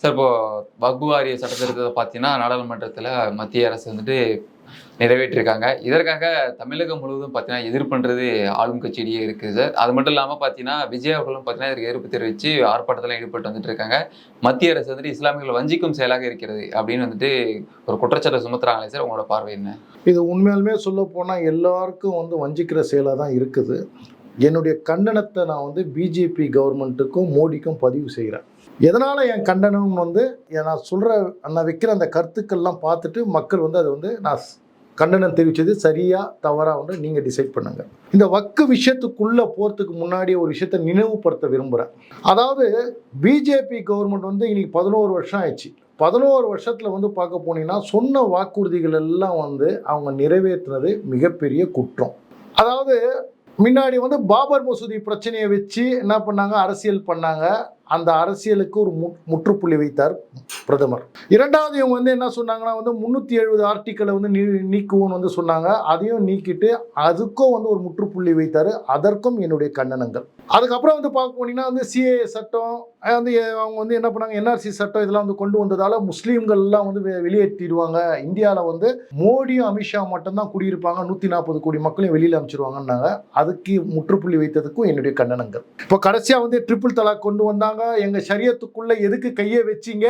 Sir இப்போ வக்பு வாரிய சட்டத்திருத்தத்தை பார்த்தீங்கன்னா நாடாளுமன்றத்தில் மத்திய அரசு வந்துட்டு நிறைவேற்றிருக்காங்க. இதற்காக தமிழகம் முழுவதும் பார்த்தீங்கன்னா எதிர்ப்புன்றது ஆளும் கட்சியிலேயே இருக்குது சார். அது மட்டும் இல்லாமல் பார்த்தீங்கன்னா விஜய் அவர்களும் பார்த்தீங்கன்னா இதற்கு எதிர்ப்பு தெரிவித்து ஆர்ப்பாட்டத்தில் ஈடுபட்டு வந்துட்டு இருக்காங்க. மத்திய அரசு வந்துட்டு இஸ்லாமியர்கள் வஞ்சிக்கும் செயலாக இருக்கிறது அப்படின்னு வந்துட்டு ஒரு குற்றச்சாட்டை சுமத்துறாங்களே சார். உங்களோட பார்வை என்ன? இது உண்மையாலுமே சொல்ல போனால் எல்லாருக்கும் வந்து வஞ்சிக்கிற செயலாக தான் இருக்குது. என்னுடைய கண்டனத்தை நான் வந்து பிஜேபி கவர்மெண்ட்டுக்கும் மோடிக்கும் பதிவு செய்கிறேன் எதனால் என் கண்டனம் வந்து நான் சொல்கிற நான் வைக்கிற அந்த கருத்துக்கள்லாம் பார்த்துட்டு மக்கள் வந்து அதை வந்து நான் ஸ்- கண்டனம் தெரிவித்தது சரியாக தவறாக வந்து நீங்கள் டிசைட் பண்ணுங்கள் இந்த வக்கு விஷயத்துக்குள்ளே போகிறதுக்கு முன்னாடி ஒரு விஷயத்தை நினைவுபடுத்த விரும்புகிறேன் அதாவது பிஜேபி கவர்மெண்ட் வந்து இன்னைக்கு பதினோரு வருஷம் ஆயிடுச்சு. பதினோரு வருஷத்தில் வந்து பார்க்க போனீங்கன்னா சொன்ன வாக்குறுதிகள் எல்லாம் வந்து அவங்க நிறைவேற்றினது மிகப்பெரிய குற்றம். அதாவது முன்னாடி வந்து பாபர் மசூதி பிரச்சனையை வச்சு என்ன பண்ணாங்க? அரசியல் பண்ணாங்க. அந்த அரசியலுக்கு ஒரு மு முற்றுப்புள்ளி வைத்தார் பிரதமர். இரண்டாவது இவங்க வந்து என்ன சொன்னாங்கன்னா வந்து முந்நூற்றி எழுபது ஆர்டிக்கலை வந்து நீ நீக்குவோம்னு வந்து சொன்னாங்க. அதையும் நீக்கிட்டு அதுக்கும் வந்து ஒரு முற்றுப்புள்ளி வைத்தார். அதற்கும் என்னுடைய கண்டனங்கள். அதுக்கப்புறம் வந்து பார்க்க போனீங்கன்னா வந்து சிஏ சட்டம் வந்து அவங்க வந்து என்ன பண்ணாங்க என்ஆர்சி சட்டம் இதெல்லாம் வந்து கொண்டு வந்ததால் முஸ்லீம்கள்லாம் வந்து வெ- வெளியேற்றிடுவாங்க. இந்தியாவில் வந்து மோடியும் அமித்ஷா மட்டும்தான் குடியிருப்பாங்க. நூற்றி நாற்பது கோடி மக்களையும் வெளியில் அமைச்சிருவாங்கன்னாங்க அதுக்கு முற்றுப்புள்ளி வைத்ததுக்கும் என்னுடைய கண்டனங்கள். இப்போ கடைசியாக வந்து ட்ரிபிள் தலாக் கொண்டு வந்தாங்க. எங்கள் சரியத்துக்குள்ளே எதுக்கு கையை வச்சீங்க?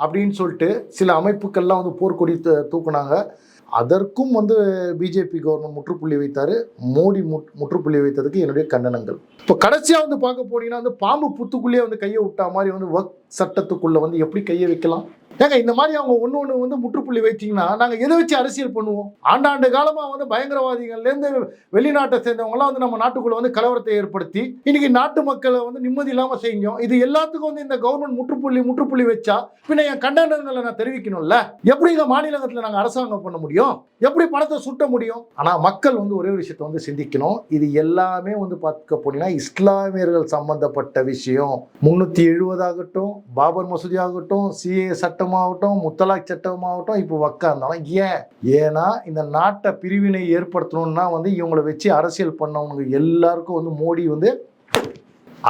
அப்படின்னு சொல்லிட்டு சில அமைப்புக்கள்லாம் வந்து போர்க்கொடி தூக்குனாங்க. அதற்கும் வந்து பிஜேபி கவர்மெண்ட் முற்றுப்புள்ளி வைத்தார். மோடி முட் முற்றுப்புள்ளி வைத்ததுக்கு என்னுடைய கண்டனங்கள். இப்போ கடைசியாக வந்து பார்க்க போனீங்கன்னா வந்து பாம்பு புத்துக்குள்ளேயே வந்து கையை விட்டா மாதிரி வந்து ஒர்க் சட்டத்துக்குள்ளே வந்து எப்படி கையை வைக்கலாம்? ஏங்க இந்த மாதிரி அவங்க ஒன்று ஒன்று வந்து முற்றுப்புள்ளி வைத்தீங்கன்னா நாங்கள் எதை வச்சு அரசியல் பண்ணுவோம்? ஆண்டாண்டு காலமாக வந்து பயங்கரவாதிகள்லேருந்து வெளிநாட்டை சேர்ந்தவங்களாம் வந்து நம்ம நாட்டுக்குள்ளே வந்து கலவரத்தை ஏற்படுத்தி இன்னைக்கு நாட்டு மக்களை வந்து நிம்மதி இல்லாமல் செஞ்சோம் இது எல்லாத்துக்கும் வந்து இந்த கவர்மெண்ட் முற்றுப்புள்ளி முற்றுப்புள்ளி வச்சா பின்ன என் கண்டனங்களை நான் தெரிவிக்கணும்ல? எப்படி இந்த மாநிலத்தில் நாங்கள் அரசாங்கம் பண்ண முடியும்? எப்படி பணத்தை சுட்ட முடியும்? ஆனால் மக்கள் வந்து ஒரே ஒரு விஷயத்தை வந்து சிந்திக்கணும். இது எல்லாமே வந்து பார்க்க போனீங்கன்னா இஸ்லாமியர்கள் சம்பந்தப்பட்ட விஷயம். முந்நூற்றி எழுபதாகட்டும் பாபர் மசூதி ஆகட்டும் சிஏ சட்டமாகட்டும் முத்தலாக் சட்டமாகட்டும் இப்போ வக்கா இருந்தாலும் ஏன்? ஏன்னா இந்த நாட்டை பிரிவினை ஏற்படுத்தணும்னா வந்து இவங்களை வச்சு அரசியல் பண்ணவங்க எல்லாருக்கும் வந்து மோடி வந்து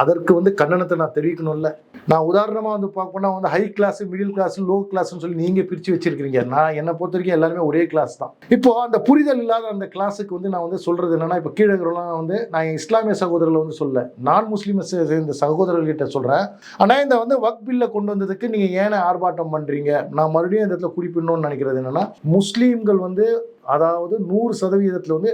அதற்கு வந்து கண்டனத்தை நான் தெரிவிக்கணும்ல. நான் உதாரணமாக வந்து பார்க்கணும்னா வந்து high class middle class low கிளாஸ்னு சொல்லி நீங்கள் பிரித்து வச்சிருக்கிறீங்க. நான் என்னை பொறுத்த வரைக்கும் எல்லாருமே ஒரே கிளாஸ் தான். இப்போ அந்த புரிதல் இல்லாத அந்த கிளாஸுக்கு வந்து நான் வந்து சொல்கிறது என்னென்னா இப்போ கீழே இருக்கிறவங்களாம் வந்து நான் இஸ்லாமிய சகோதரர்களை வந்து சொல்ல நான் முஸ்லீம் சேர்ந்த சகோதரர்கிட்ட சொல்கிறேன் ஆனால் இந்த வந்து வக் பில்லை கொண்டு வந்ததுக்கு நீங்கள் ஏன் ஆர்ப்பாட்டம் பண்ணுறீங்க நான் மறுபடியும் இந்த இடத்துல குறிப்பிடணும்னு நினைக்கிறது என்னென்னா முஸ்லீம்கள் வந்து அதாவது நூறு சதவீதத்தில் வந்து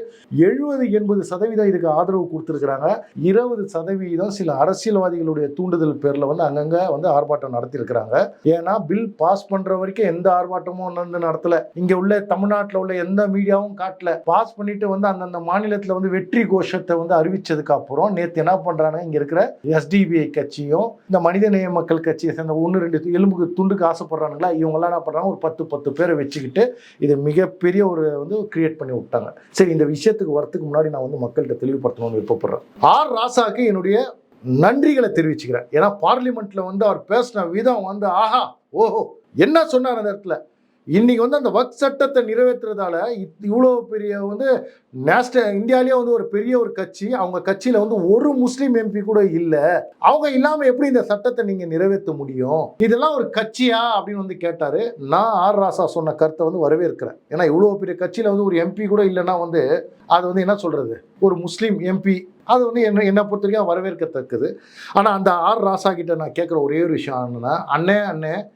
எழுபது எண்பது சதவீதம் இதுக்கு ஆதரவு கொடுத்துருக்குறாங்க. இருபது சதவீதம் சில அரசியல்வாதிகளுடைய தூண்டுதல் பேரில் வந்து அங்கங்கே வந்து ஆர்ப்பாட்டம் நடத்தியிருக்கிறாங்க. ஏன்னா பில் பாஸ் பண்ணுற வரைக்கும் எந்த ஆர்ப்பாட்டமும் வந்து நடத்தலை. இங்கே உள்ள தமிழ்நாட்டில் உள்ள எந்த மீடியாவும் காட்டல. பாஸ் பண்ணிட்டு வந்து அந்தந்த மாநிலத்தில் வந்து வெற்றி கோஷத்தை வந்து அறிவிச்சதுக்கு அப்புறம் நேற்று என்ன பண்ணுறாங்க இங்கே இருக்கிற எஸ்டிபிஐ கட்சியும் இந்த மனிதநேய மக்கள் கட்சியை சேர்ந்த ஒன்று ரெண்டு எலும்புக்கு துண்டுக்கு ஆசைப்படுறாங்களா இவங்கெல்லாம் என்ன பண்ணுறாங்க ஒரு பத்து பத்து பேரை வச்சுக்கிட்டு இது மிகப்பெரிய ஒரு வந்து கிரியேட் பண்ணி விட்டாங்க. சரி இந்த விஷயத்துக்கு வரத்துக்கு முன்னாடி நான் வந்து மக்கள்கிட்ட தெளிவுபடுத்தணும்னு விருப்பப்படுறேன். ஆர் ராசாக்கு என்னுடைய நன்றிகளை தெரிவிச்சுக்கிறேன். ஏன்னா பார்லிமெண்ட்ல வந்து அவர் பேசின விதம் வந்து ஆஹா ஓஹோ என்ன சொன்னார் அந்த இடத்துல? இன்னைக்கு வந்து அந்த வக் சட்டத்தை நிறைவேற்றுறதால இத்- இவ்வளோ பெரிய வந்து நேஷ்ட இந்தியாவிலேயே வந்து ஒரு பெரிய ஒரு கட்சி அவங்க கட்சியில் வந்து ஒரு முஸ்லீம் எம்பி கூட இல்லை. அவங்க இல்லாமல் எப்படி இந்த சட்டத்தை நீங்கள் நிறைவேற்ற முடியும்? இதெல்லாம் ஒரு கட்சியா அப்படின்னு வந்து கேட்டார். நான் ஆர். ராசா சொன்ன கருத்தை வந்து வரவேற்கிறேன். ஏன்னா இவ்வளோ பெரிய கட்சியில் வந்து ஒரு எம்பி கூட இல்லைன்னா வந்து அது வந்து என்ன சொல்கிறது ஒரு முஸ்லீம் எம்பி. அது வந்து என்ன என்னை பொறுத்த வரைக்கும் வரவேற்கத்தக்கது. ஆனால் அந்த ஆர். ராசா கிட்ட நான் கேட்குற ஒரே ஒரு விஷயம் என்னன்னா அண்ணே அண்ணே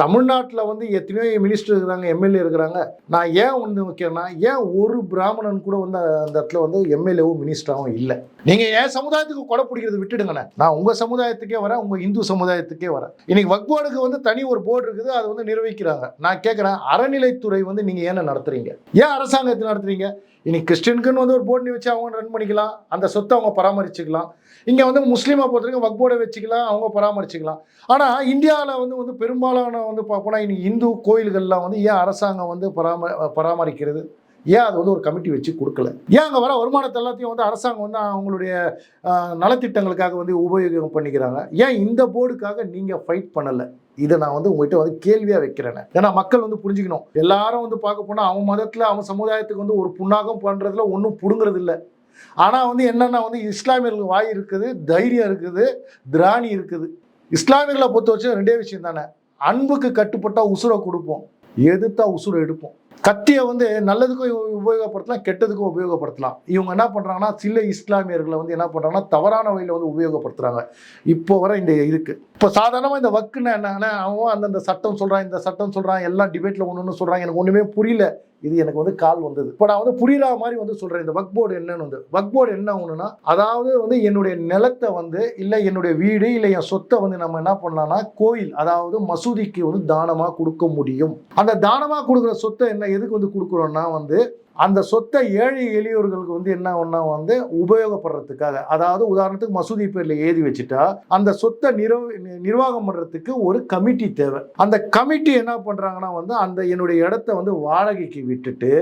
தமிழ்நாட்டில் வந்து எத்தனையோ மினிஸ்டர் இருக்கிறாங்க எம்எல்ஏ இருக்கிறாங்க. நான் ஏன் வந்து வைக்கிறேன்னா ஏன் ஒரு பிராமணன் கூட வந்து அந்த இடத்துல வந்து எம்எல்ஏவும் மினிஸ்டராகவும் இல்லை? நீங்கள் என் சமுதாயத்துக்கு கொடை பிடிக்கிறது விட்டுடுங்கண்ணே. நான் உங்கள் சமுதாயத்துக்கே வரேன் உங்கள் இந்து சமுதாயத்துக்கே வரேன். இன்னைக்கு வக்போர்டுக்கு வந்து தனி ஒரு போர்டு இருக்குது அதை வந்து நிர்வகிக்கிறாங்க. நான் கேட்குறேன் அறநிலைத்துறை வந்து நீங்கள் ஏன்னு நடத்துறீங்க? ஏன் அரசாங்கத்தை நடத்துறீங்க? இனி கிறிஸ்டினுக்குன்னு வந்து ஒரு போர்டு வச்சு அவங்க ரன் பண்ணிக்கலாம். அந்த சொத்தை அவங்க பராமரிச்சுக்கலாம். இங்கே வந்து முஸ்லீமை பொறுத்த வரைக்கும் வக் போர்டை வச்சுக்கலாம் அவங்க பராமரிச்சுக்கலாம். ஆனால் இந்தியாவில் வந்து வந்து பெரும்பாலான வந்து பார்ப்போம்னா இனி இந்து கோயில்கள்லாம் வந்து ஏன் அரசாங்கம் வந்து பராம பராமரிக்கிறது? ஏன் அது வந்து ஒரு கமிட்டி வச்சு கொடுக்கல? ஏன் அங்கே வர வருமானத்தை எல்லாத்தையும் வந்து அரசாங்கம் வந்து அவங்களுடைய நலத்திட்டங்களுக்காக வந்து உபயோகம் பண்ணிக்கிறாங்க? ஏன் இந்த போர்டுக்காக நீங்கள் ஃபைட் பண்ணலை? இதை நான் வந்து உங்ககிட்ட வந்து கேள்வியாக வைக்கிறேன். ஏன்னா மக்கள் வந்து புரிஞ்சுக்கணும். எல்லாரும் வந்து பார்க்க போனால் அவன் மதத்தில் அவன் சமுதாயத்துக்கு வந்து ஒரு புண்ணாகம் பண்ணுறதுல ஒன்றும் புடுங்கிறது இல்லை ஆனால் வந்து என்னென்னா வந்து இஸ்லாமியர்களுக்கு வாய் இருக்குது தைரியம் இருக்குது திராணி இருக்குது. இஸ்லாமியர்களை பொறுத்த வச்சு ரெண்டே விஷயம் தானே. அன்புக்கு கட்டுப்பட்டா உசுரை கொடுப்போம். எதிர்த்தா உசுரை எடுப்போம். கத்தியை வந்து நல்லதுக்கும் உபயோகப்படுத்தலாம் கெட்டதுக்கும் உபயோகப்படுத்தலாம். இவங்க என்ன பண்ணுறாங்கன்னா சில இஸ்லாமியர்களை வந்து என்ன பண்ணுறாங்கன்னா தவறான வழியில் வந்து உபயோகப்படுத்துகிறாங்க இப்போ வர இந்த இருக்குது இப்போ சாதாரணமாக இந்த வக்குன்னு என்னன்னா அவன் அந்தந்த சட்டம் சொல்கிறான் இந்த சட்டம் சொல்கிறான் எல்லாம் டிபேட்டில் ஒன்று ஒன்று சொல்கிறாங்க எனக்கு ஒன்றுமே புரியல. இது எனக்கு வந்து கால் வந்தது. இப்போ நான் வந்து புரியுற மாதிரி வந்து சொல்கிறேன் இந்த வக் போர்டு என்னன்னு வந்து. வக் போர்டு என்ன ஒன்றுனா அதாவது வந்து என்னுடைய நிலத்தை வந்து இல்லை என்னுடைய வீடு இல்லை என் சொத்தை வந்து நம்ம என்ன பண்ணலாம்னா கோயில் அதாவது மசூதிக்கு வந்து தானமாக கொடுக்க முடியும். அந்த தானமாக கொடுக்குற சொத்தை என்ன எதுக்கு வந்து கொடுக்குறோன்னா வந்து அந்த சொத்தை ஏழை எளியோர்களுக்கு வந்து என்ன ஒன்றா வந்து உபயோகப்படுறதுக்காக அதாவது உதாரணத்துக்கு மசூதி பேரில் எழுதி வச்சுட்டா அந்த சொத்தை நிர்வ நிர்வாகம் பண்ணுறதுக்கு ஒரு கமிட்டி தேவை. அந்த கமிட்டி என்ன பண்ணுறாங்கன்னா வந்து அந்த என்னுடைய இடத்த வந்து வாடகைக்கு விட்டுட்டு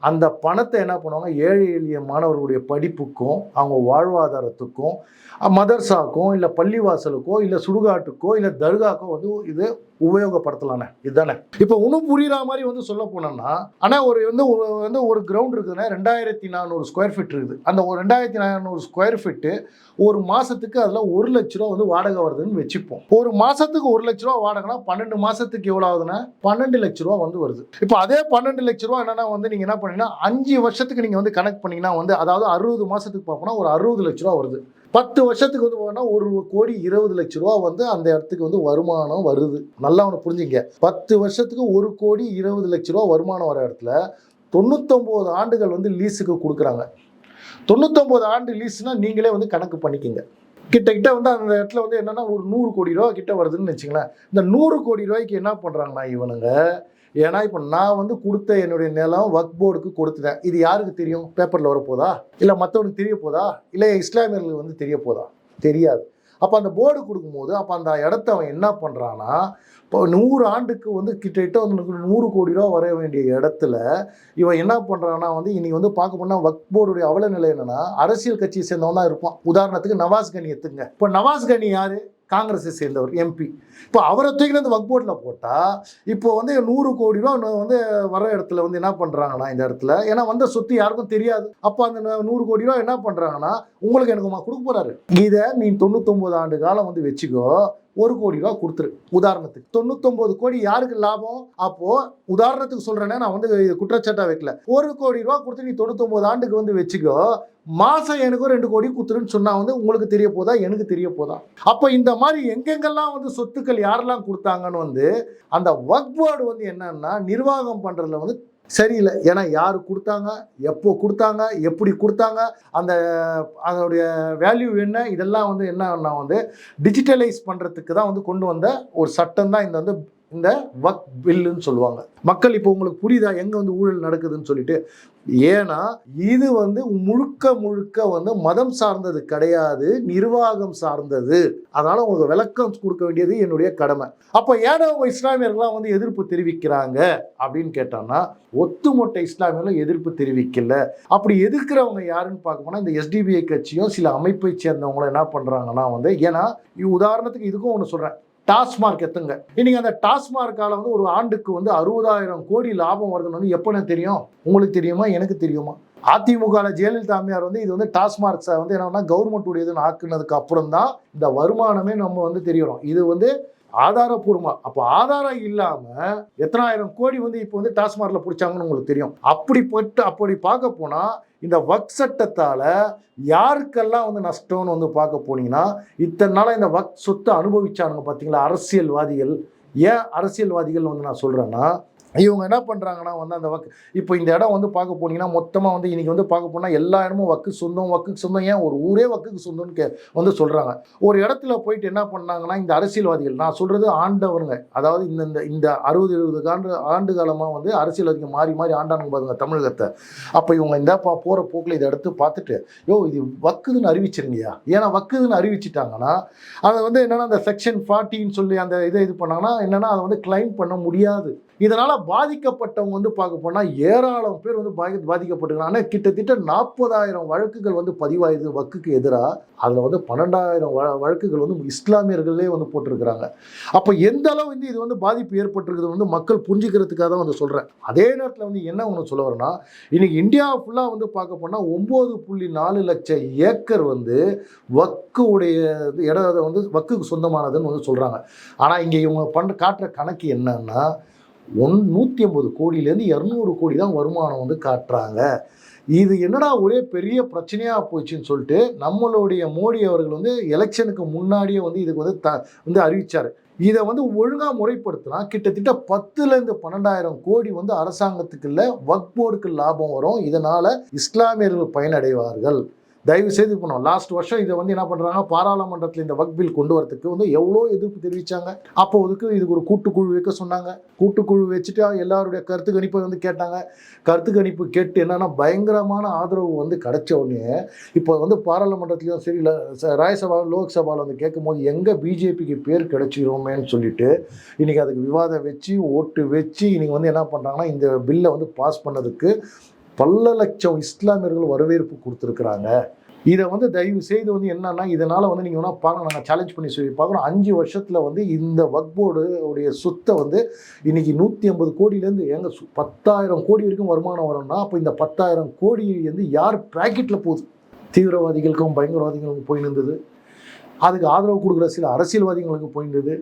அந்த பணத்தை என்ன பண்ணுவாங்க? ஏழை எளிய மாணவர்களுடைய படிப்புக்கும் அவங்க வாழ்வாதாரத்துக்கும் மதர்சாக்கும் இல்லை பள்ளிவாசலுக்கோ இல்லை சுடுகாட்டுக்கோ இல்லை தர்காக்கோ வந்து இது உபயோகப்படுத்தலானே. இதுதானே. இப்போ இன்னும் புரியுற மாதிரி வந்து சொல்ல போனோம்னா ஆனால் ஒரு வந்து ஒரு- வந்து ஒரு கிரவுண்ட் இருக்குதுன்னா ரெண்டாயிரத்தி நானூறு ஸ்கொயர் ஃபீட் இருக்குது. அந்த ஒரு ரெண்டாயிரத்தி நானூறு ஸ்கொயர் ஃபீட்டு ஒரு மாசத்துக்கு அதில் ஒரு லட்ச ரூபா வந்து வாடகை வருதுன்னு வச்சுப்போம். ஒரு மாசத்துக்கு ஒரு லட்ச ரூபா வாடகைனா பன்னெண்டு மாசத்துக்கு எவ்வளோ ஆகுதுன்னா பன்னெண்டு லட்ச ரூபா வந்து வருது. இப்போ அதே பன்னெண்டு லட்ச ரூபா என்னன்னா வந்து நீங்க என்ன பண்ணீங்கன்னா அஞ்சு வருஷத்துக்கு நீங்க வந்து கனெக்ட் பண்ணீங்கன்னா வந்து அதாவது அறுபது மாசத்துக்கு பார்ப்போம்னா ஒரு அறுபது லட்ச ரூபா வருது. பத்து வருஷத்துக்கு வந்து பார்த்தீங்கன்னா ஒரு கோடி இருபது லட்ச ரூபா வந்து அந்த இடத்துக்கு வந்து வருமானம் வருது. நல்லா ஒன்று புரிஞ்சுங்க. பத்து வருஷத்துக்கு ஒரு கோடி இருபது லட்ச ரூபா வருமானம் வர இடத்துல தொண்ணூத்தொம்பது ஆண்டுகள் வந்து லீஸுக்கு கொடுக்குறாங்க. தொண்ணூத்தொம்பது ஆண்டு லீஸ்னா நீங்களே வந்து கணக்கு பண்ணிக்கிங்க. கிட்ட கிட்ட வந்து அந்த இடத்துல வந்து என்னன்னா ஒரு நூறு கோடி ரூபா கிட்ட வருதுன்னு வச்சுங்களேன் இந்த நூறு கோடி ரூபாய்க்கு என்ன பண்ணுறாங்கன்னா இவனுங்க? ஏன்னா இப்போ நான் வந்து கொடுத்த என்னுடைய நிலம் வக் போர்டுக்கு கொடுத்துட்டேன். இது யாருக்கு தெரியும்? பேப்பரில் வரப்போதா? இல்லை மற்றவனுக்கு தெரிய போதா? இல்லை இஸ்லாமியர்களுக்கு வந்து தெரிய போதா? தெரியாது. அப்போ அந்த போர்டு கொடுக்கும்போது அப்போ அந்த இடத்த அவன் என்ன பண்ணுறான்னா இப்போ நூறு ஆண்டுக்கு வந்து கிட்டத்தட்ட வந்து நூறு கோடி ரூபா வர வேண்டிய இடத்துல இவன் என்ன பண்ணுறான்னா வந்து இன்னைக்கு வந்து பார்க்க போனால் வக் போர்டுடைய அவல நிலை அரசியல் கட்சியை சேர்ந்தவன் தான் இருப்பான். உதாரணத்துக்கு நவாஸ் கனி எடுத்துங்க இப்போ நவாஸ் கனி யார்? காங்கிரஸை சேர்ந்தவர் எம்பி இப்போ அவரை தூக்கின வந்து வக் போர்டில் போட்டால் இப்போ வந்து நூறு கோடி ரூபா இன்னும் வந்து வர இடத்துல வந்து என்ன பண்ணுறாங்கன்னா இந்த இடத்துல? ஏன்னா வந்த சொத்து யாருக்கும் தெரியாது. அப்போ அந்த நூறு கோடி ரூபா என்ன பண்ணுறாங்கன்னா உங்களுக்கு எனக்குமா கொடுக்க போகிறாரு இதை நீ தொண்ணூத்தொம்பது ஆண்டு காலம் வந்து வச்சுக்கோ ஒரு கோடி ரூபா கொடுத்துரு உதாரணத்துக்கு. தொண்ணூத்தொம்பது கோடி யாருக்கு லாபம்? அப்போ உதாரணத்துக்கு சொல்றேன்னா நான் வந்து குற்றச்சாட்டா வைக்கல. ஒரு கோடி ரூபா கொடுத்து நீ தொண்ணூத்தொம்பது ஆண்டுக்கு வந்து வச்சுக்கோ மாசம் எனக்கும் ரெண்டு கோடி கொடுத்துருன்னு சொன்னா வந்து உங்களுக்கு தெரிய போதா? எனக்கு தெரிய போதா? அப்போ இந்த மாதிரி எங்கெங்கெல்லாம் வந்து சொத்துக்கள் யாரெல்லாம் கொடுத்தாங்கன்னு வந்து அந்த ஒர்க் போர்டு வந்து என்னன்னா நிர்வாகம் பண்றதுல வந்து சரியில்லை. ஏன்னா யார் கொடுத்தாங்க எப்போ கொடுத்தாங்க எப்படி கொடுத்தாங்க அந்த அதனுடைய வேல்யூ என்ன இதெல்லாம் வந்து என்னன்னா வந்து டிஜிட்டலைஸ் பண்ணுறதுக்கு தான் வந்து கொண்டு வந்த ஒரு சட்டம் தான் இந்த வந்து இந்த வக் பில்லுன்னு சொல்லுவாங்க. மக்கள் இப்போ உங்களுக்கு புரியுதா? எங்கே வந்து ஊழல் நடக்குதுன்னு சொல்லிட்டு. ஏன்னா இது வந்து முழுக்க முழுக்க வந்து மதம் சார்ந்தது கிடையாது நிர்வாகம் சார்ந்தது. அதனால் உங்களுக்கு விளக்கம் கொடுக்க வேண்டியது என்னுடைய கடமை. அப்போ ஏன்னா அவங்க இஸ்லாமியர்கள்லாம் வந்து எதிர்ப்பு தெரிவிக்கிறாங்க? அப்படின்னு கேட்டோம்னா ஒட்டுமொத்த இஸ்லாமியர்களும் எதிர்ப்பு தெரிவிக்கல. அப்படி எதிர்க்கிறவங்க யாருன்னு பார்க்க போனால் இந்த எஸ்டிபிஐ கட்சியும் சில அமைப்பை சேர்ந்தவங்களும் என்ன பண்ணுறாங்கன்னா வந்து ஏன்னா உதாரணத்துக்கு இதுக்கும் ஒன்று சொல்கிறேன் டாஸ்மார்க் எத்துங்க. இன்னைக்கு அந்த டாஸ்மார்க்கால வந்து ஒரு ஆண்டுக்கு வந்து அறுபதாயிரம் கோடி லாபம் வருதுன்னு வந்து எப்போன்னு தெரியும்? உங்களுக்கு தெரியுமா? எனக்கு தெரியுமா? அதிமுக ஜெயலலிதா அம்மையார் வந்து இது வந்து டாஸ்மார்க்ஸை வந்து என்னன்னா கவர்மெண்ட் உடையதுன்னு ஆக்குனதுக்கு அப்புறம் தான் இந்த வருமானமே நம்ம வந்து தெரியறோம் இது வந்து ஆதாரபூர்வமா. அப்போ ஆதாரம் இல்லாம எத்தனாயிரம் கோடி வந்து இப்போ வந்து டாஸ்மார்க்ல பிடிச்சாங்கன்னு உங்களுக்கு தெரியும். அப்படிப்பட்டு அப்படி பார்க்க போனா இந்த வக் சட்டத்தால் யாருக்கெல்லாம் வந்து நஷ்டம்னு வந்து பார்க்க போனீங்கன்னா இத்தனை நாளாக இந்த வக் சொத்தை அனுபவிச்சானுங்க பார்த்தீங்களா அரசியல்வாதிகள். ஏன் அரசியல்வாதிகள் வந்து நான் சொல்கிறேன்னா இவங்க என்ன பண்ணுறாங்கன்னா வந்து அந்த வக்கு இப்போ இந்த இடம் வந்து பார்க்க போனீங்கன்னா மொத்தமாக வந்து இன்றைக்கி வந்து பார்க்க போனால் எல்லா இடமும் வக்கு சொந்தம் வக்குக்கு சொந்தம். ஏன் ஒரு ஊரே வக்குக்கு சொந்தம்னு கே வந்து சொல்கிறாங்க ஒரு இடத்துல போயிட்டு என்ன பண்ணாங்கன்னா இந்த அரசியல்வாதிகள் நான் சொல்கிறது ஆண்டவருங்க அதாவது இந்த இந்த இந்த அறுபது எழுபது ஆண்டு ஆண்டு காலமாக வந்து அரசியல்வாதிகள் மாறி மாறி ஆண்டானுங்க பாருங்க தமிழகத்தை. அப்போ இவங்க இந்த பா போகிற போக்கில் இதை எடுத்து பார்த்துட்டு யோ இது வக்குதுன்னு அறிவிச்சிருங்கய்யா. ஏன்னா வக்குதுன்னு அறிவிச்சிட்டாங்கன்னா அதை வந்து என்னென்னா அந்த செக்ஷன் ஃபார்ட்டின்னு சொல்லி அந்த இதை இது பண்ணாங்கன்னா என்னென்னா அதை வந்து கிளைம் பண்ண முடியாது. இதனால் பாதிக்கப்பட்டவங்க வந்து பார்க்க போனால் ஏராளம் பேர் வந்து பாதி பாதிக்கப்பட்டிருக்காங்க. ஆனால் கிட்டத்தட்ட நாற்பதாயிரம் வழக்குகள் வந்து பதிவாயுது வக்குக்கு எதிராக அதில் வந்து பன்னெண்டாயிரம் வ வழக்குகள் வந்து இஸ்லாமியர்களே வந்து போட்டிருக்கிறாங்க. அப்போ எந்த அளவு வந்து இது வந்து பாதிப்பு ஏற்பட்டிருக்குது வந்து மக்கள் புரிஞ்சுக்கிறதுக்காக தான் வந்து சொல்கிறேன் அதே நேரத்தில் வந்து என்ன ஒன்று சொல்ல வரேன்னா இன்னைக்கு இந்தியா ஃபுல்லாக வந்து பார்க்க போனால் ஒம்பது புள்ளி நாலு லட்சம் ஏக்கர் வந்து வக்கு உடைய இடம் வந்து வக்குக்கு சொந்தமானதுன்னு வந்து சொல்கிறாங்க ஆனால் இங்கே இவங்க பண்ணுற காட்டுற கணக்கு என்னன்னா ஒன் நூற்றி ஐம்பது கோடியிலேருந்து இரநூறு கோடி தான் வருமானம் வந்து காட்டுறாங்க. இது என்னடா ஒரே பெரிய பிரச்சனையாக போச்சுன்னு சொல்லிட்டு நம்மளுடைய மோடி அவர்கள் வந்து எலெக்ஷனுக்கு முன்னாடியே வந்து இதுக்கு வந்து த வந்து அறிவித்தார் இதை வந்து ஒழுங்காக முறைப்படுத்தினா கிட்டத்தட்ட பத்துலேருந்து பன்னெண்டாயிரம் கோடி வந்து அரசாங்கத்துக்குள்ள வக் போர்டுக்கு லாபம் வரும். இதனால் இஸ்லாமியர்கள் பயனடைவார்கள். தயவு செய்து பண்ணோம் லாஸ்ட் வருஷம் இதை வந்து என்ன பண்ணுறாங்க பாராளுமன்றத்தில் இந்த வக் பில் கொண்டு வரதுக்கு வந்து எவ்வளோ எதிர்ப்பு தெரிவித்தாங்க அப்போதுக்கு இதுக்கு ஒரு கூட்டுக்குழு வைக்க சொன்னாங்க. கூட்டுக்குழு வச்சுட்டு எல்லாருடைய கருத்து கணிப்பை வந்து கேட்டாங்க. கருத்து கணிப்பு கேட்டு என்னன்னா பயங்கரமான ஆதரவு வந்து கிடைச்ச உடனே இப்போ வந்து பாராளுமன்றத்துலையும் சரி இல்லை ராஜ்யசபா லோக்சபாவில் வந்து கேட்கும்போது எங்கே பிஜேபிக்கு பேர் கிடைச்சிருமேன்னு சொல்லிட்டு இன்றைக்கி அதுக்கு விவாதம் வச்சு ஓட்டு வச்சு இன்றைக்கி வந்து என்ன பண்ணுறாங்கன்னா இந்த பில்லை வந்து பாஸ் பண்ணதுக்கு பல லட்சம் இஸ்லாமியர்கள் வரவேற்பு கொடுத்துருக்குறாங்க. இதை வந்து தயவு செய்து வந்து என்னன்னா இதனால் வந்து நீங்கள் வேணால் பார்க்கணும் நாங்கள் சேலஞ்ச் பண்ணி சொல்லி பார்க்குறோம் அஞ்சு வருஷத்தில் வந்து இந்த வக்போர்டு உடைய சொத்தை வந்து இன்னைக்கு நூற்றி ஐம்பது கோடியிலேருந்து எங்க சு- பத்தாயிரம் கோடி வரைக்கும் வருமானம் வரும்னா அப்போ இந்த பத்தாயிரம் கோடி வந்து யார் பேக்கெட்டில் போகுது? தீவிரவாதிகளுக்கும் பயங்கரவாதிகளுக்கும் போய் நின்றது. அதுக்கு ஆதரவு கொடுக்குற சில அரசியல்வாதிகளுக்கு போயிருந்தது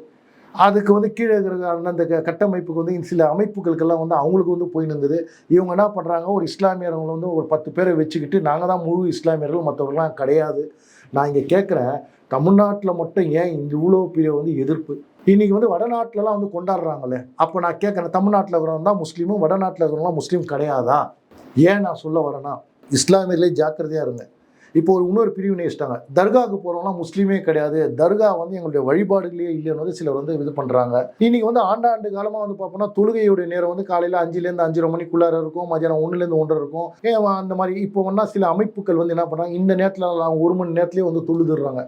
அதுக்கு வந்து கீழே இருக்கிற அந்த க- கட்டமைப்புக்கு வந்து சில அமைப்புகளுக்கெல்லாம் வந்து அவங்களுக்கு வந்து போயின்னு இருந்தது. இவங்க என்ன பண்ணுறாங்க ஒரு இஸ்லாமியர்களை வந்து ஒரு பத்து பேரை வச்சுக்கிட்டு நாங்கள் தான் முழு இஸ்லாமியர்கள் மற்றவர்கள்லாம் கிடையாது. நான் இங்கே கேட்குறேன் தமிழ்நாட்டில் மட்டும் ஏன் இங்கே இவ்வளோ பெரிய வந்து எதிர்ப்பு? இன்றைக்கி வந்து வடநாட்டிலலாம் வந்து கொண்டாடுறாங்களே. அப்போ நான் கேட்குறேன் தமிழ்நாட்டில் இருக்கிறவங்க தான் முஸ்லீமும் வடநாட்டில் இருக்கிறவங்களாம் முஸ்லீம் கிடையாதா? ஏன் நான் சொல்ல வரேன்னா இஸ்லாமியர்களே ஜாக்கிரதையாக இருங்க. இப்போ ஒரு இன்னொரு பிரிவினை வச்சிட்டாங்க தர்காவுக்கு போகிறவங்களாம் முஸ்லீமே கிடையாது. தர்கா வந்து எங்களுடைய வழிபாடுகளே இல்லைன்னு வந்து சிலர் வந்து இது பண்ணுறாங்க இன்னைக்கு வந்து ஆண்டாண்டு காலமாக வந்து பார்ப்போம்னா தொழுகையுடைய நேரம் வந்து காலையில் அஞ்சுலேருந்து அஞ்சரை மணிக்குள்ளார இருக்கும். மதியானம் ஒன்றுலேருந்து ஒன்றரை இருக்கும். ஏன் அந்த மாதிரி இப்போ வேணா சில அமைப்புகள் வந்து என்ன பண்ணுறாங்க இந்த நேரத்தில் அவங்க ஒரு மணி நேரத்துலேயே வந்து தொழுதுடுறாங்க.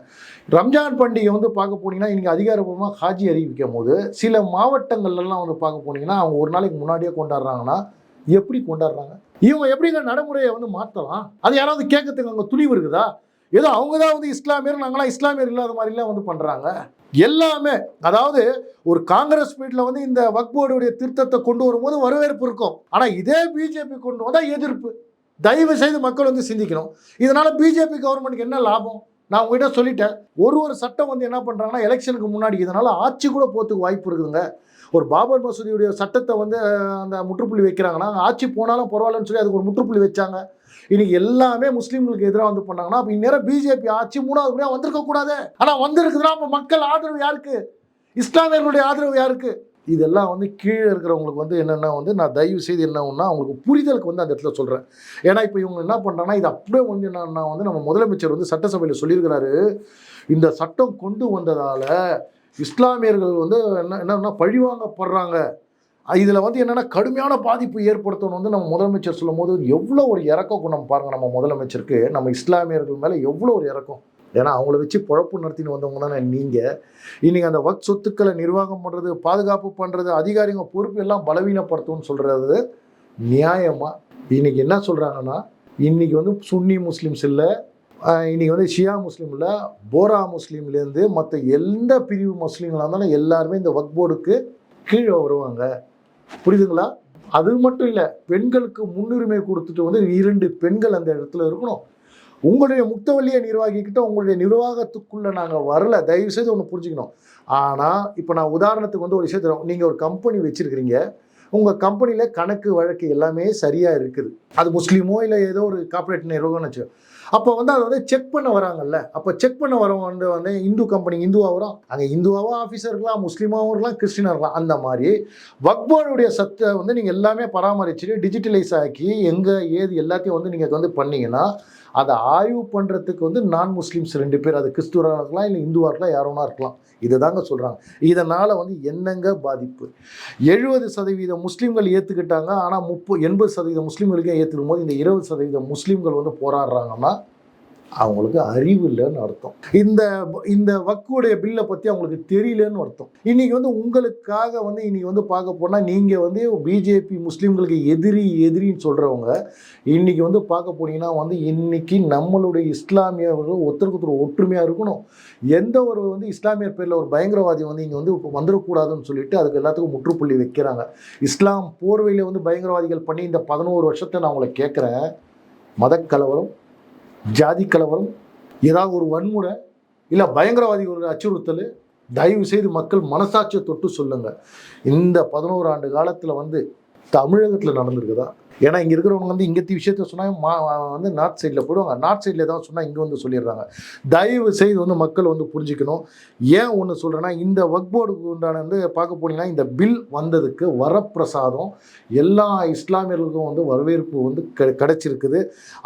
ரம்ஜான் பண்டிகை வந்து பார்க்க போனீங்கன்னா இன்னைக்கு அதிகாரப்பூர்வமாக ஹாஜி அறிவிக்கும் போது சில மாவட்டங்கள்லாம் வந்து பார்க்க போனீங்கன்னா அவங்க ஒரு நாளைக்கு முன்னாடியே கொண்டாடுறாங்கன்னா எப்படி கொண்டாடுறாங்க? இவங்க எப்படி இந்த நடைமுறையை வந்து மாற்றலாம் அது யாராவது கேட்கறதுக்கு அங்கே துணிவு இருக்குதா? ஏதோ அவங்க தான் வந்து இஸ்லாமியர் நாங்களாம் இஸ்லாமியர் இல்லாத மாதிரிலாம் வந்து பண்ணுறாங்க எல்லாமே அதாவது ஒரு காங்கிரஸ் வீட்டில் வந்து இந்த வக்போர்டுடைய திருத்தத்தை கொண்டு வரும்போது வரவேற்பு இருக்கும். ஆனால் இதே பிஜேபி கொண்டு வந்தால் எதிர்ப்பு. தயவு செய்து மக்கள் வந்து சிந்திக்கணும். இதனால் பிஜேபி கவர்மெண்ட்டுக்கு என்ன லாபம்? நான் உங்ககிட்ட சொல்லிட்டேன். ஒரு ஒரு சட்டம் வந்து என்ன பண்ணுறாங்கன்னா எலெக்ஷனுக்கு முன்னாடி இதனால் ஆட்சி கூட போகிறதுக்கு வாய்ப்பு இருக்குதுங்க. ஒரு பாபர் மசூதியுடைய சட்டத்தை வந்து அந்த முற்றுப்புள்ளி வைக்கிறாங்கன்னா ஆட்சி போனாலும் பரவாயில்லன்னு சொல்லி அதுக்கு ஒரு முற்றுப்புள்ளி வச்சாங்க. இன்னைக்கு எல்லாமே முஸ்லீம்களுக்கு எதிராக வந்து பண்ணாங்கன்னா அப்போ இந்நேரம் பிஜேபி ஆட்சி மூணாவது முறையாக வந்திருக்க கூடாது. ஆனால் வந்திருக்குதுன்னா அப்போ மக்கள் ஆதரவு யாருக்கு? இஸ்லாமியர்களுடைய ஆதரவு யாருக்கு? இதெல்லாம் வந்து கீழே இருக்கிறவங்களுக்கு வந்து என்னென்னா வந்து நான் தயவு செய்து என்ன ஒன்றா அவங்களுக்கு புரிதலுக்கு வந்து அந்த இடத்துல சொல்கிறேன் ஏன்னா இப்போ இவங்க என்ன பண்ணுறாங்கன்னா இது அப்படியே வந்து என்னன்னா வந்து நம்ம முதலமைச்சர் வந்து சட்டசபையில் சொல்லியிருக்கிறாரு. இந்த சட்டம் கொண்டு வந்ததால் இஸ்லாமியர்கள் வந்து என்ன என்னன்னா பழிவாங்கப்படுறாங்க. இதில் வந்து என்னென்னா கடுமையான பாதிப்பு ஏற்படுத்தணும் வந்து நம்ம முதலமைச்சர் சொல்லும்போது எவ்வளோ ஒரு இறக்க குணம் பாருங்கள் நம்ம முதலமைச்சருக்கு. நம்ம இஸ்லாமியர்கள் மேலே எவ்வளோ ஒரு இறக்கம். ஏன்னா அவங்கள வச்சு பொழப்பு நடத்தின்னு வந்தவங்க தானே நீங்கள் இன்னைக்கு அந்த வக் சொத்துக்களை நிர்வாகம் பண்ணுறது பாதுகாப்பு பண்ணுறது அதிகாரிங்க பொறுப்பு எல்லாம் பலவீனப்படுத்தும்னு சொல்கிறது நியாயமாக இன்றைக்கி என்ன சொல்கிறாங்கன்னா இன்றைக்கி வந்து சுன்னி முஸ்லீம்ஸ் இல்லை இன்றைக்கி வந்து ஷியா முஸ்லீமில் போரா முஸ்லீம்லேருந்து மற்ற எந்த பிரிவு முஸ்லீம்களாக இருந்தாலும் எல்லாருமே இந்த வக் போர்டுக்கு கீழே வருவாங்க. புரியுதுங்களா? அது மட்டும் இல்லை பெண்களுக்கு முன்னுரிமை கொடுத்துட்டு வந்து இரண்டு பெண்கள் அந்த இடத்துல இருக்கணும். உங்களுடைய முக்தவல்லியை நிர்வாகிக்கிட்ட உங்களுடைய நிர்வாகத்துக்குள்ளே நாங்கள் வரல தயவு செய்து ஒன்று புரிஞ்சுக்கணும். ஆனால் இப்போ நான் உதாரணத்துக்கு வந்து ஒரு விஷயத்தை நீங்கள் ஒரு கம்பெனி வச்சுருக்கிறீங்க. உங்கள் கம்பெனியில் கணக்கு வழக்கு எல்லாமே சரியாக இருக்குது. அது முஸ்லீமோ இல்லை ஏதோ ஒரு கார்ப்பரேட் நிர்வாகம்னு வச்சு அப்போ வந்து அதை வந்து செக் பண்ண வராங்கல்ல. அப்போ செக் பண்ண வரவங்க வந்து வந்து இந்து கம்பெனி இந்துவாக வரும் அங்கே இந்துவாகவும் ஆஃபீஸர் இருக்கலாம் முஸ்லீமாகவும் இருக்கலாம் கிறிஸ்டினாக இருக்கலாம். அந்த மாதிரி வக்போர்டுடைய சத்தை வந்து நீங்கள் எல்லாமே பராமரிச்சுட்டு டிஜிட்டலைஸ் ஆக்கி எங்கே ஏது எல்லாத்தையும் வந்து நீங்கள் வந்து பண்ணீங்கன்னா அதை ஆய்வு பண்ணுறதுக்கு வந்து நான் முஸ்லீம்ஸ் ரெண்டு பேர் அது கிறிஸ்துவராக இருக்கலாம் இல்லை இந்துவாக இருக்கலாம் யாரோனா இருக்கலாம். இதை தாங்க சொல்கிறாங்க இதனால் வந்து என்னங்க பாதிப்பு? எழுபது சதவீதம் முஸ்லீம்கள் ஏற்றுக்கிட்டாங்க ஆனால் முப்பது எண்பது சதவீதம் முஸ்லீம்களுக்கே ஏற்றுக்கும் போது இந்த இருபது சதவீதம் முஸ்லீம்கள் வந்து போராடுறாங்கன்னா அவங்களுக்கு அறிவு இல்லைன்னு அர்த்தம். இந்த இந்த வக்குடைய பில்லை பற்றி அவங்களுக்கு தெரியலன்னு அர்த்தம். இன்னைக்கு வந்து உங்களுக்காக வந்து இன்னைக்கு வந்து பார்க்க போனால் நீங்கள் வந்து பிஜேபி முஸ்லீம்களுக்கு எதிரி எதிரின்னு சொல்கிறவங்க இன்னைக்கு வந்து பார்க்க போனீங்கன்னா வந்து இன்னைக்கு நம்மளுடைய இஸ்லாமியர்கள் ஒருத்தருக்கு ஒருத்தர் ஒற்றுமையாக இருக்கணும். எந்த ஒரு வந்து இஸ்லாமியர் பேரில் ஒரு பயங்கரவாதி வந்து இங்கே வந்து வந்துடக்கூடாதுன்னு சொல்லிட்டு அதுக்கு எல்லாத்துக்கும் முற்றுப்புள்ளி வைக்கிறாங்க. இஸ்லாம் போர்வையில் வந்து பயங்கரவாதிகள் பண்ணி இந்த பதினோரு வருஷத்தை நான் உங்களை கேட்குறேன். மதக்கலவரம் ஜாதி கலவரம் ஏதாவது ஒரு வன்முறை இல்லை பயங்கரவாதிகளோட அச்சுறுத்தல் தயவு செய்து மக்கள் மனசாட்சியை தொட்டு சொல்லுங்கள் இந்த பதினோரு ஆண்டு காலத்தில் வந்து தமிழகத்தில் நடந்திருக்குதா? ஏன்னா இங்கே இருக்கிறவங்க வந்து இங்கே விஷயத்த சொன்னால் மா வந்து நார்த் சைடில் போயிடுவாங்க. நார்த் சைடில் ஏதாவது சொன்னால் இங்கே வந்து சொல்லிடுறாங்க. தயவு செய்து வந்து மக்கள் வந்து புரிஞ்சுக்கணும். ஏன் ஒன்று சொல்கிறேன்னா இந்த ஒர்க் போர்டுக்கு உண்டான வந்து பார்க்க போனீங்கன்னா இந்த பில் வந்ததுக்கு வரப்பிரசாதம் எல்லா இஸ்லாமியர்களுக்கும் வந்து வரவேற்பு வந்து கிடைச்சிருக்குது.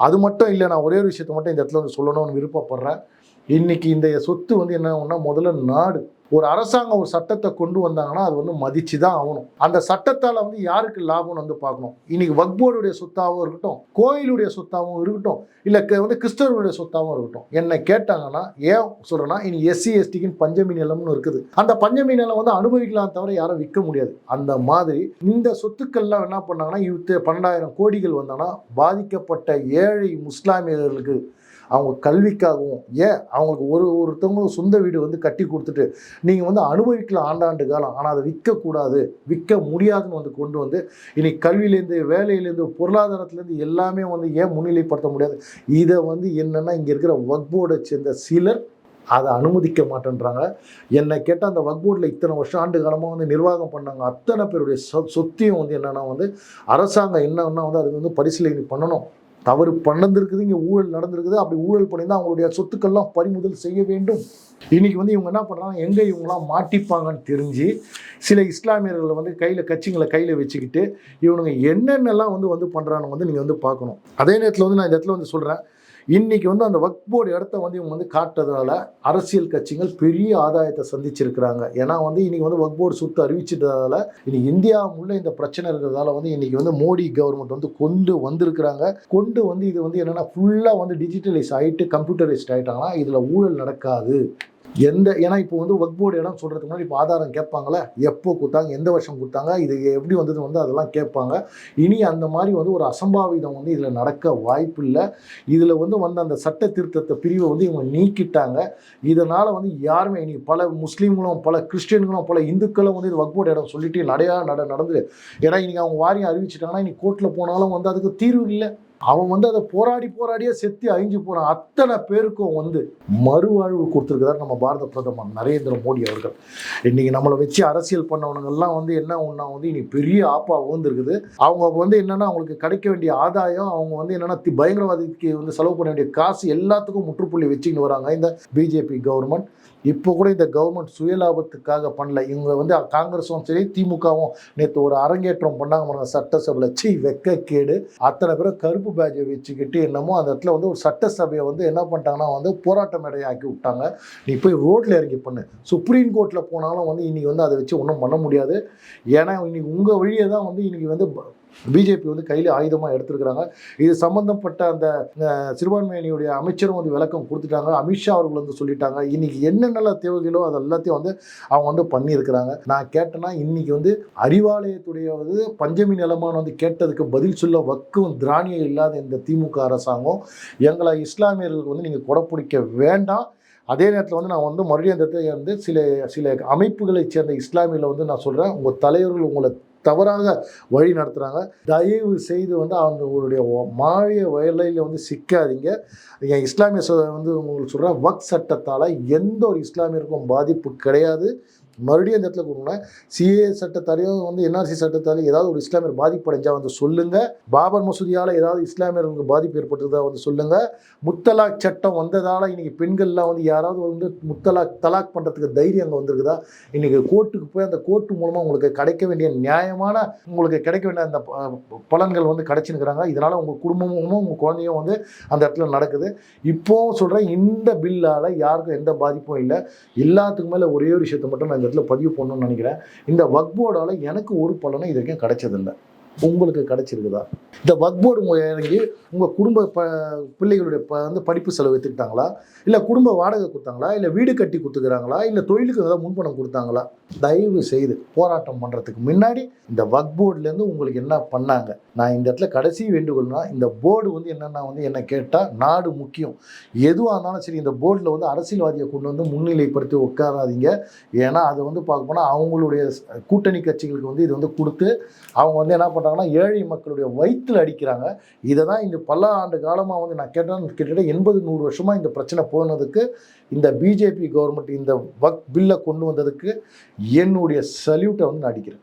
அது மட்டும் இல்லை நான் ஒரே ஒரு விஷயத்த மட்டும் இந்த இடத்துல வந்து சொல்லணும்னு விருப்பப்படுறேன். இன்றைக்கி இந்த சொத்து வந்து என்ன ஆகும்னா முதல்ல நாடு ஒரு அரசாங்கம் ஒரு சட்டத்தை கொண்டு வந்தாங்கன்னா அது வந்து மதிச்சு தான் ஆகணும். அந்த சட்டத்தால் வந்து யாருக்கு லாபம்னு வந்து பார்க்கணும்? இன்னைக்கு வக்போர்டுடைய சொத்தாகவும் இருக்கட்டும் கோயிலுடைய சொத்தாகவும் இருக்கட்டும் இல்லை வந்து கிறிஸ்தவர்களுடைய சொத்தாகவும் இருக்கட்டும். என்னை கேட்டாங்கன்னா ஏன் சொல்கிறேன்னா இனி எஸ்சி எஸ்டிக்குன்னு பஞ்சமி நிலம்னு இருக்குது. அந்த பஞ்சமி நிலம் வந்து அனுபவிக்கலாம் தவிர யாரும் விற்க முடியாது. அந்த மாதிரி இந்த சொத்துக்கள்லாம் என்ன பண்ணாங்கன்னா இவத்து பன்னெண்டாயிரம் கோடிகள் வந்தாங்கன்னா பாதிக்கப்பட்ட ஏழை முஸ்லாமியர்களுக்கு அவங்க கல்விக்காகவும் ஏன்? அவங்களுக்கு ஒரு ஒருத்தவங்களும் சொந்த வீடு வந்து கட்டி கொடுத்துட்டு நீங்கள் வந்து அனுபவிக்கலாம் ஆண்டாண்டு காலம் ஆனால் அதை விற்கக்கூடாது விற்க முடியாதுன்னு வந்து கொண்டு வந்து இனி கல்வியிலேருந்து வேலையிலேருந்து பொருளாதாரத்துலேருந்து எல்லாமே வந்து ஏன் முன்னிலைப்படுத்த முடியாது? இதை வந்து என்னென்னா இங்கே இருக்கிற வக்போர்டை சேர்ந்த சிலர் அதை அனுமதிக்க மாட்டேன்றாங்க. என்னை கேட்டால் அந்த வக்போர்டில் இத்தனை வருஷம் ஆண்டு காலமாக வந்து நிர்வாகம் பண்ணாங்க. அத்தனை பேருடைய சொ சொத்தையும் வந்து என்னென்னா வந்து அரசாங்கம் என்னன்னா வந்து அது வந்து பரிசீலனை பண்ணணும். தவறு பண்ணிருக்குது இங்கே ஊழல் நடந்திருக்குது. அப்படி ஊழல் பண்ணியிருந்தால் அவங்களுடைய சொத்துக்கள்லாம் பறிமுதல் செய்ய வேண்டும். இன்னைக்கு வந்து இவங்க என்ன பண்ணுறாங்க எங்கே இவங்களாம் மாட்டிப்பாங்கன்னு தெரிஞ்சு சில இஸ்லாமியர்களை வந்து கையில் கட்சிங்களை கையில் வச்சுக்கிட்டு இவனுங்க என்னென்னலாம் வந்து வந்து பண்ணுறான்னு வந்து நீங்கள் வந்து பார்க்கணும். அதே நேரத்தில் வந்து நான் இந்த இடத்துல வந்து சொல்கிறேன் இன்னைக்கு வந்து அந்த வக்ஃப் போர்டு இடத்த வந்து இவங்க வந்து காட்டுறதுனால அரசியல் கட்சிகள் பெரிய ஆதாயத்தை சந்திச்சிருக்கிறாங்க. ஏன்னா வந்து இன்னைக்கு வந்து வக்ஃப் போர்டு சுத்து அறிவிச்சிட்டதால இன்னைக்கு இந்தியா முள்ள இந்த பிரச்சனை இருக்கிறதால வந்து இன்னைக்கு வந்து மோடி கவர்மெண்ட் வந்து கொண்டு வந்திருக்கிறாங்க. கொண்டு வந்து இது வந்து என்னன்னா ஃபுல்லாக வந்து டிஜிட்டலைஸ் ஆகிட்டு கம்ப்யூட்டரைஸ்ட் ஆகிட்டாங்கன்னா இதில் ஊழல் நடக்காது. எந்த ஏன்னா இப்போ வந்து ஒர்க் போர்டு இடம் சொல்கிறதுக்கு முன்னாடி இப்போ ஆதாரம் கேட்பாங்களே எப்போ கொடுத்தாங்க எந்த வருஷம் கொடுத்தாங்க இது எப்படி வந்தது வந்து அதெல்லாம் கேட்பாங்க. இனி அந்த மாதிரி வந்து ஒரு அசம்பாவிதம் வந்து இதில் நடக்க வாய்ப்பு இல்லை இதில் வந்து வந்து அந்த சட்ட திருத்தத்தை பிரிவை வந்து இவங்க நீக்கிட்டாங்க. இதனால் வந்து யாருமே இனி பல முஸ்லீம்களும் பல கிறிஸ்டியன்களும் பல இந்துக்களும் வந்து இது ஒர்க் போர்டு இடம் சொல்லிட்டு நடையா நட நடந்து ஏன்னா இன்றைக்கி அவங்க வாரியம் அறிவிச்சிட்டாங்கன்னா இனி கோர்ட்டில் போனாலும் வந்து அதுக்கு தீர்வு இல்லை. அவன் வந்து அதை போராடி போராடியே செத்து அழிஞ்சு போகிறான் அத்தனை பேருக்கும் வந்து மறுவாழ்வு கொடுத்துருக்கிறார் நம்ம பாரத பிரதமர் நரேந்திர மோடி அவர்கள். இன்னைக்கு நம்மளை வச்சு அரசியல் பண்ணவனுங்கெல்லாம் வந்து என்ன ஒன்றா வந்து இனி பெரிய ஆப்பா ஊந்துருக்குது அவங்க வந்து என்னன்னா அவங்களுக்கு கிடைக்க வேண்டிய ஆதாயம் அவங்க வந்து என்னன்னா பயங்கரவாதிக்கு வந்து செலவு பண்ண வேண்டிய காசு எல்லாத்துக்கும் முற்றுப்புள்ளி வச்சுக்கிட்டு வராங்க. இந்த பிஜேபி கவர்மெண்ட் இப்போ கூட இந்த கவர்மெண்ட் சுயலாபத்துக்காக பண்ணல. இவங்க வந்து காங்கிரஸும் சரி திமுகவும் நேற்று ஒரு அரங்கேற்றம் பண்ணாங்க பாருங்க சட்டசபையில். சி வெக்கக்கேடு. அத்தனை பேரும் கருப்பு பேஜை வச்சுக்கிட்டு என்னமோ அந்த இடத்துல வந்து ஒரு சட்டசபையை வந்து என்ன பண்ணிட்டாங்கன்னா வந்து போராட்ட மேடையை ஆக்கி விட்டாங்க. நீ போய் ரோட்டில் இறங்கி பண்ணு. சுப்ரீம் கோர்ட்டில் போனாலும் வந்து இன்னைக்கு வந்து அதை வச்சு ஒன்றும் பண்ண முடியாது. ஏன்னா இன்னைக்கு உங்கள் வழியை தான் வந்து இன்னைக்கு வந்து பிஜேபி வந்து கையில் ஆயுதமாக எடுத்திருக்கிறாங்க. இது சம்பந்தப்பட்ட அந்த சிறுபான்மையினுடைய அமைச்சரும் வந்து விளக்கம் கொடுத்துட்டாங்க. அமித்ஷா அவர்கள் வந்து சொல்லிட்டாங்க. இன்னைக்கு என்னென்ன தேவைகளோ அது எல்லாத்தையும் வந்து அவங்க வந்து பண்ணியிருக்கிறாங்க. நான் கேட்டேன்னா இன்னைக்கு வந்து அறிவாலயத்துடைய வந்து பஞ்சமி நிலமான வந்து கேட்டதுக்கு பதில் சொல்ல வக்கும் திராணியம் இல்லாத இந்த திமுக அரசாங்கம் எங்களை இஸ்லாமியர்களுக்கு வந்து நீங்கள் கொடை பிடிக்க வேண்டாம். அதே நேரத்தில் வந்து நான் வந்து மறுபடியும் அந்த வந்து சில சில அமைப்புகளைச் சேர்ந்த இஸ்லாமியில் வந்து நான் சொல்கிறேன் உங்கள் தலைவர்கள் உங்களை தவறாக வழி நடத்துகிறாங்க தயவு செய்து வந்து அவங்களுடைய மாழிய வயலையில் வந்து சிக்காதீங்க. என் இஸ்லாமிய ச- வந்து உங்களுக்கு சொல்கிறேன் வக் சட்டத்தால் எந்த ஒரு இஸ்லாமியருக்கும் பாதிப்பு கிடையாது. மறுபடியும் இந்த இடத்துல கொடுங்க சிஏ சட்டத்தாலையும் வந்து என்ஆர்சி சட்டத்தாலையும் ஏதாவது ஒரு இஸ்லாமியர் பாதிப்படைஞ்சால் வந்து சொல்லுங்கள் பாபர் மசூதியால் ஏதாவது இஸ்லாமியர்களுக்கு பாதிப்பு ஏற்பட்டதா வந்து சொல்லுங்கள் முத்தலாக் சட்டம் வந்ததால் இன்றைக்கி பெண்கள்லாம் வந்து யாராவது வந்து முத்தலாக் தலாக் பண்ணுறதுக்கு தைரியம் அங்கே வந்திருக்குதா? இன்றைக்கி கோர்ட்டுக்கு போய் அந்த கோர்ட்டு மூலமாக உங்களுக்கு கிடைக்க வேண்டிய நியாயமான உங்களுக்கு கிடைக்க வேண்டிய அந்த ப- பலன்கள் வந்து கிடைச்சிருக்கிறாங்க. இதனால் உங்கள் குடும்பமும் உங்கள் குழந்தையும் வந்து அந்த இடத்துல நடக்குது. இப்போவும் சொல்கிறேன் இந்த பில்லால் யாருக்கும் எந்த பாதிப்பும் இல்லை. எல்லாத்துக்கும் மேலே ஒரே ஒரு விஷயத்தை மட்டும் நான் இந்த இடத்துல பதிவு பண்ணணும்னு நினைக்கிறேன். இந்த வக்போர்டால் எனக்கு ஒரு பலனும் இது வரைக்கும் கிடைச்சதில்லை. உங்களுக்கு கிடைச்சிருக்குதா? இந்த வக்போர்டு இறங்கி உங்கள் குடும்ப ப பிள்ளைகளுடைய ப வந்து படிப்பு செலவு எடுத்துக்கிட்டாங்களா? இல்லை குடும்ப வாடகை கொடுத்தாங்களா? இல்லை வீடு கட்டி கொடுத்துக்கிறாங்களா? இல்லை தொழிலுக்கு ஏதாவது முன்பணம் கொடுத்தாங்களா? தயவு செய்து போராட்டம் பண்ணுறதுக்கு முன்னாடி இந்த வக்போர்டுலேருந்து உங்களுக்கு என்ன பண்ணாங்க? நான் இந்த இடத்துல கடைசி வேண்டுகோள்னா இந்த போர்டு வந்து என்னென்னா வந்து என்ன கேட்டால் நாடு முக்கியம். எதுவாக இருந்தாலும் சரி இந்த போர்டில் வந்து அரசியல்வாதியை கொண்டு வந்து முன்னிலைப்படுத்தி உட்காராதீங்க. ஏன்னா அது வந்து பார்க்க போனால் அவங்களுடைய கூட்டணி கட்சிகளுக்கு வந்து இது வந்து கொடுத்து அவங்க வந்து என்ன பண்ணுறாங்கன்னா ஏழை மக்களுடைய வயிற்றில் அடிக்கிறாங்க. இதை தான் இந்த பல ஆண்டு காலமாக வந்து நான் கேட்டேன். கிட்டத்தட்ட எண்பது நூறு வருஷமாக இந்த பிரச்சனை போனதுக்கு இந்த பிஜேபி கவர்மெண்ட் இந்த வக் பில்லை கொண்டு வந்ததுக்கு என்னுடைய சல்யூட்டை வந்து நான் அடிக்கிறேன்.